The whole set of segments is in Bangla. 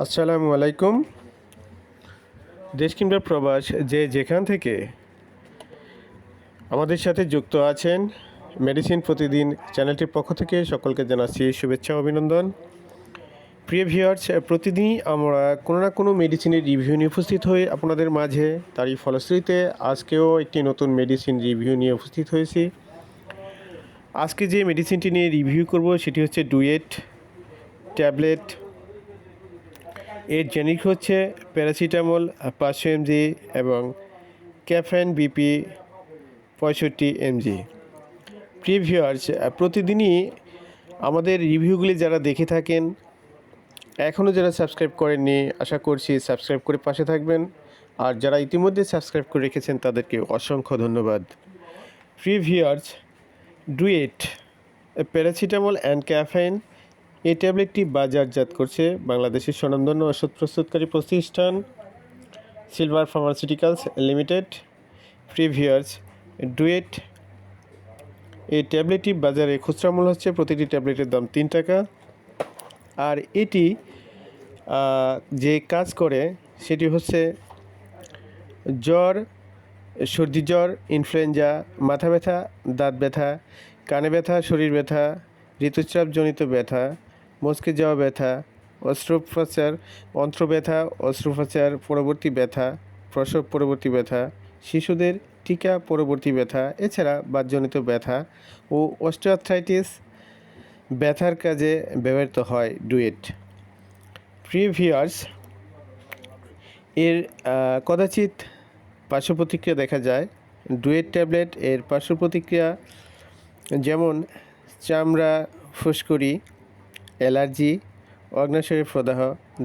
আসসালামু আলাইকুম। দেশ কিংবা প্রবাস যে যেখান থেকে আমাদের সাথে যুক্ত আছেন, মেডিসিন প্রতিদিন চ্যানেলটির পক্ষ থেকে সকলকে জানাচ্ছি শুভেচ্ছা অভিনন্দন। প্রিয় ভিউয়ার্স, প্রতিদিনই আমরা কোনো না কোনো মেডিসিনের রিভিউ নিয়ে উপস্থিত হই আপনাদের মাঝে। তারই ফলশ্রুতিতে আজকেও একটি নতুন মেডিসিন রিভিউ নিয়ে উপস্থিত হয়েছি। আজকে যে মেডিসিনটি নিয়ে রিভিউ করব সেটি হচ্ছে ডুয়েট ট্যাবলেট এর জেনিক হচ্ছে প্যারাসিটামল, পাঁচশো এমজি এবং ক্যাফেন বিপি পঁয়ষট্টি এমজি। প্রিভিয়ার্স প্রতিদিনই আমাদের রিভিউগুলি যারা দেখে থাকেন, এখনও যারা সাবস্ক্রাইব করেননি, আশা করছি সাবস্ক্রাইব করে পাশে থাকবেন। আর যারা ইতিমধ্যে সাবস্ক্রাইব করে রেখেছেন, তাদেরকে অসংখ্য ধন্যবাদ। প্রিভিয়ার্স ডুয়েট, প্যারাসিটামল অ্যান্ড ক্যাফেন এই ট্যাবলেটটি বাজারজাত করছে বাংলাদেশের স্বনামধন্য ওষুধ প্রস্তুতকারী প্রতিষ্ঠান সিলভার ফার্মাসিউটিক্যালস লিমিটেড প্রিভিয়ার্স ডুয়েট এই ট্যাবলেটটি বাজারে খুচরা মূল্য হচ্ছে প্রতিটি ট্যাবলেটের দাম তিন টাকা। আর এটি যে কাজ করে সেটি হচ্ছে জ্বর, সর্দি জ্বর, ইনফ্লুয়েঞ্জা, মাথা ব্যথা, দাঁত ব্যথা, কানে ব্যথা, শরীর ব্যথা, ঋতুস্রাবজনিত ব্যথা মস্কে যাওয়া ব্যথা, অস্ত্রোপচার অন্ত্র ব্যথা অস্ত্রোপচার পরবর্তী ব্যথা, প্রসব পরবর্তী ব্যথা, শিশুদের টিকা পরবর্তী ব্যথা, এছাড়া বাতজনিত ব্যথা ও অস্টিওআর্থ্রাইটিস ব্যথার কাজে ব্যবহৃত হয় ডুয়েট। প্রিভিয়ার্স এর কদাচিৎ পার্শ্ব প্রতিক্রিয়া দেখা যায়, ডুয়েট ট্যাবলেট এর পার্শ্ব প্রতিক্রিয়া যেমন চামড়া ফুসকুড়ি অ্যালার্জি, অগ্নাশয়ের প্রদাহ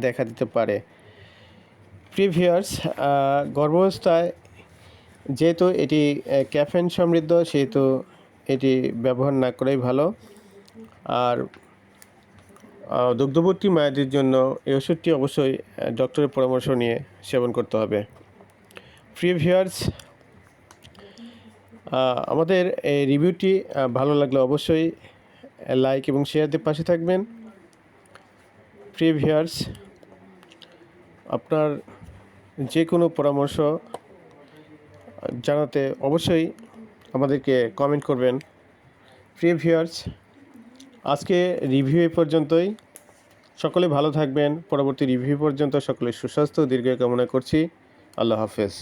দেখা দিতে পারে। প্রিভিয়ার্স গর্ভাবস্থায় যেহেতু এটি ক্যাফেন সমৃদ্ধ, সেহেতু এটি ব্যবহার না করাই ভালো। আর দুগ্ধবর্তী মায়েদের জন্য এই ওষুধটি অবশ্যই ডক্টরের পরামর্শ নিয়ে সেবন করতে হবে। প্রিয় ভিউয়ার্স আমাদের এই রিভিউটি ভালো লাগলে অবশ্যই লাইক এবং শেয়ার দিয়ে পাশে থাকবেন। প্রিয় ভিউয়ার্স আপনার যে কোনো পরামর্শ জানাতে অবশ্যই আমাদেরকে কমেন্ট করবেন। প্রিয় ভিউয়ার্স আজকে রিভিউ এই পর্যন্তই। সকলে ভালো থাকবেন। পরবর্তী রিভিউ পর্যন্ত সকলে সুস্বাস্থ্য দীর্ঘ কামনা করছি। আল্লাহ হাফেজ।